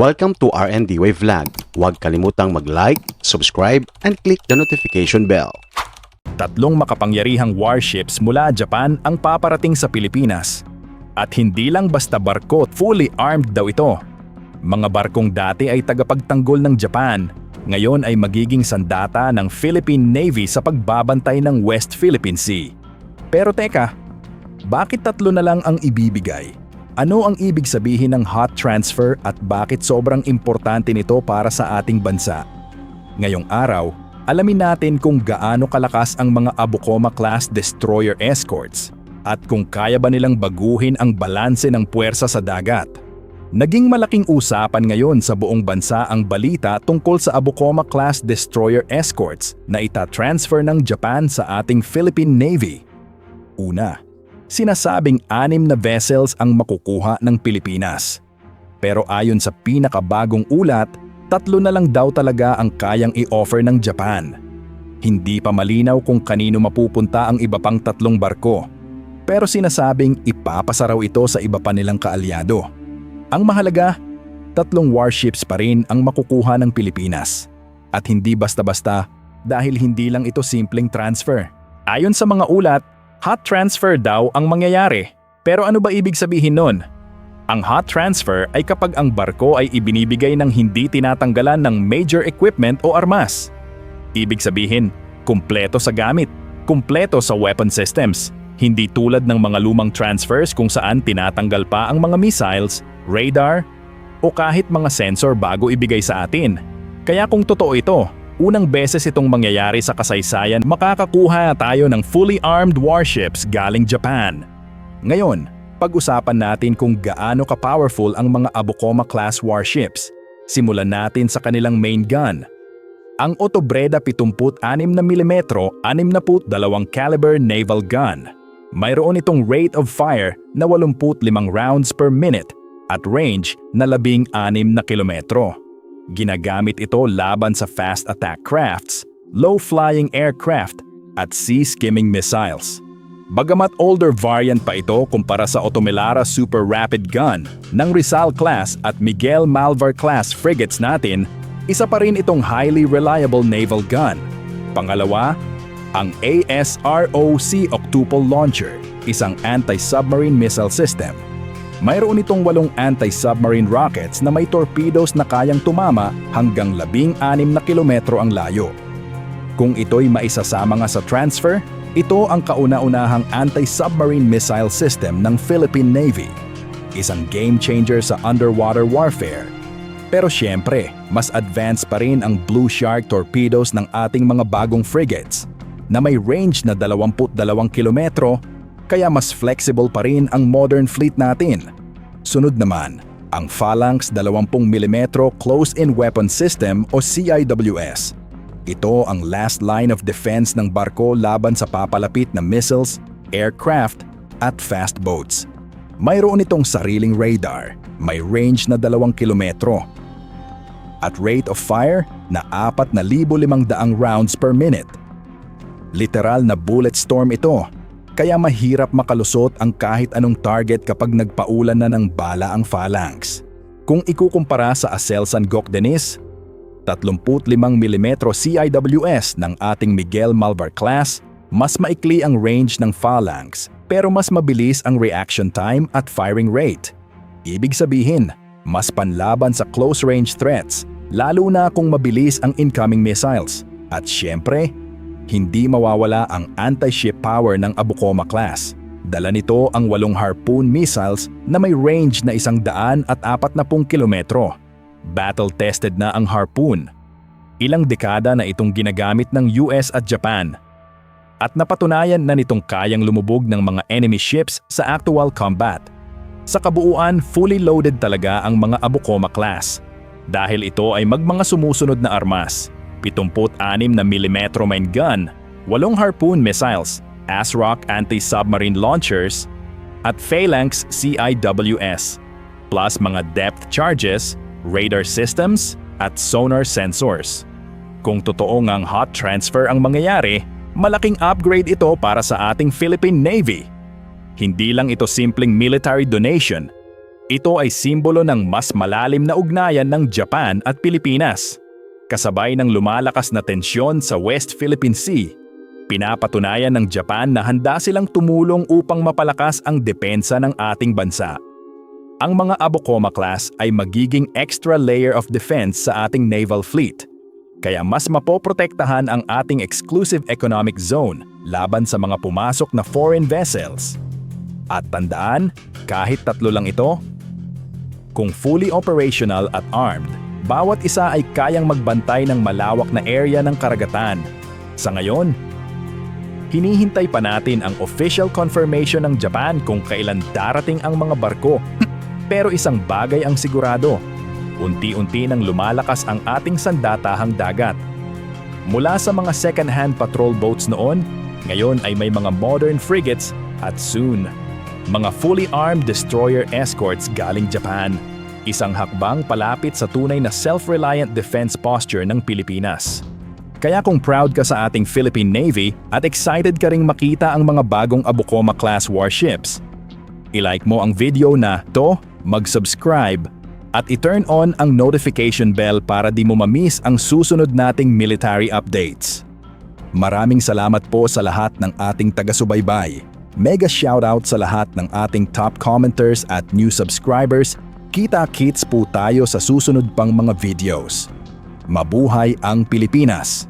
Welcome to RND Wave Vlog. Huwag kalimutang mag-like, subscribe, and click the notification bell. Tatlong makapangyarihang warships mula Japan ang paparating sa Pilipinas. At hindi lang basta barko, fully armed daw ito. Mga barkong dati ay tagapagtanggol ng Japan, ngayon ay magiging sandata ng Philippine Navy sa pagbabantay ng West Philippine Sea. Pero teka, bakit tatlo na lang ang ibibigay? Ano ang ibig sabihin ng hot transfer at bakit sobrang importante nito para sa ating bansa? Ngayong araw, alamin natin kung gaano kalakas ang mga Abukoma-class destroyer escorts at kung kaya ba nilang baguhin ang balanse ng puwersa sa dagat. Naging malaking usapan ngayon sa buong bansa ang balita tungkol sa Abukoma-class destroyer escorts na ita-transfer ng Japan sa ating Philippine Navy. Una, sinasabing anim na vessels ang makukuha ng Pilipinas. Pero ayon sa pinakabagong ulat, tatlo na lang daw talaga ang kayang i-offer ng Japan. Hindi pa malinaw kung kanino mapupunta ang iba pang tatlong barko. Pero sinasabing ipapasa raw ito sa iba pa nilang kaalyado. Ang mahalaga, tatlong warships pa rin ang makukuha ng Pilipinas. At hindi basta-basta dahil hindi lang ito simpleng transfer. Ayon sa mga ulat, hot transfer daw ang mangyayari. Pero ano ba ibig sabihin nun? Ang hot transfer ay kapag ang barko ay ibinibigay ng hindi tinatanggalan ng major equipment o armas. Ibig sabihin, kumpleto sa gamit, kumpleto sa weapon systems, hindi tulad ng mga lumang transfers kung saan tinatanggal pa ang mga missiles, radar, o kahit mga sensor bago ibigay sa atin. Kaya kung totoo ito, unang beses itong mangyayari sa kasaysayan makakakuha tayo ng fully armed warships galing Japan. Ngayon, pag-usapan natin kung gaano ka-powerful ang mga Abukoma-class warships. Simulan natin sa kanilang main gun. Ang Otobreda 76 na mm 62 caliber naval gun. Mayroon itong rate of fire na 85 rounds per minute at range na 16 na kilometro. Ginagamit ito laban sa fast attack crafts, low-flying aircraft at sea-skimming missiles. Bagamat older variant pa ito kumpara sa Otomelara Super Rapid Gun ng Rizal class at Miguel Malvar class frigates natin, isa pa rin itong highly reliable naval gun. Pangalawa, ang ASROC Octuple Launcher, isang anti-submarine missile system. Mayroon itong walong anti-submarine rockets na may torpedoes na kayang tumama hanggang 16 na kilometro ang layo. Kung ito'y maisasama nga sa transfer, ito ang kauna-unahang anti-submarine missile system ng Philippine Navy. Isang game changer sa underwater warfare. Pero syempre, mas advanced pa rin ang Blue Shark torpedoes ng ating mga bagong frigates na may range na 22 kilometro kaya mas flexible pa rin ang modern fleet natin. Sunod naman, ang Phalanx 20mm Close-in Weapon System o CIWS. Ito ang last line of defense ng barko laban sa papalapit na missiles, aircraft, at fast boats. Mayroon itong sariling radar, may range na 2 kilometro, at rate of fire na 4,500 rounds per minute. Literal na bullet storm ito, kaya mahirap makalusot ang kahit anong target kapag nagpaulan na ng bala ang phalanx. Kung ikukumpara sa Aselsan Gok Denis, 35mm CIWS ng ating Miguel Malvar class, mas maikli ang range ng phalanx pero mas mabilis ang reaction time at firing rate. Ibig sabihin, mas panlaban sa close-range threats, lalo na kung mabilis ang incoming missiles. At syempre, hindi mawawala ang anti-ship power ng Abukoma class. Dala nito ang walong harpoon missiles na may range na isang daan at apat na pung kilometro. Battle-tested na ang harpoon. Ilang dekada na itong ginagamit ng US at Japan. At napatunayan na nitong kayang lumubog ng mga enemy ships sa actual combat. Sa kabuuan, fully loaded talaga ang mga Abukoma class. Dahil ito ay magmanga sumusunod na armas. 76 na milimetro mine gun, 8 harpoon missiles, ASROC anti-submarine launchers, at Phalanx CIWS, plus mga depth charges, radar systems, at sonar sensors. Kung totoo ngang hot transfer ang mangyayari, malaking upgrade ito para sa ating Philippine Navy. Hindi lang ito simpleng military donation. Ito ay simbolo ng mas malalim na ugnayan ng Japan at Pilipinas. Kasabay ng lumalakas na tensyon sa West Philippine Sea, pinapatunayan ng Japan na handa silang tumulong upang mapalakas ang depensa ng ating bansa. Ang mga Abokoma class ay magiging extra layer of defense sa ating naval fleet, kaya mas mapoprotektahan ang ating exclusive economic zone laban sa mga pumasok na foreign vessels. At tandaan, kahit tatlo lang ito, kung fully operational at armed, bawat isa ay kayang magbantay ng malawak na area ng karagatan. Sa ngayon, hinihintay pa natin ang official confirmation ng Japan kung kailan darating ang mga barko. Pero isang bagay ang sigurado, unti-unti nang lumalakas ang ating sandatahang dagat. Mula sa mga second-hand patrol boats noon, ngayon ay may mga modern frigates at soon, mga fully armed destroyer escorts galing Japan. Isang hakbang palapit sa tunay na self-reliant defense posture ng Pilipinas. Kaya kung proud ka sa ating Philippine Navy at excited ka ring makita ang mga bagong Abukoma class warships, ilike mo ang video na to, mag-subscribe, at i-turn on ang notification bell para di mo mamiss ang susunod nating military updates. Maraming salamat po sa lahat ng ating taga-subaybay. Mega shoutout sa lahat ng ating top commenters at new subscribers. Kita-kits po tayo sa susunod pang mga videos. Mabuhay ang Pilipinas!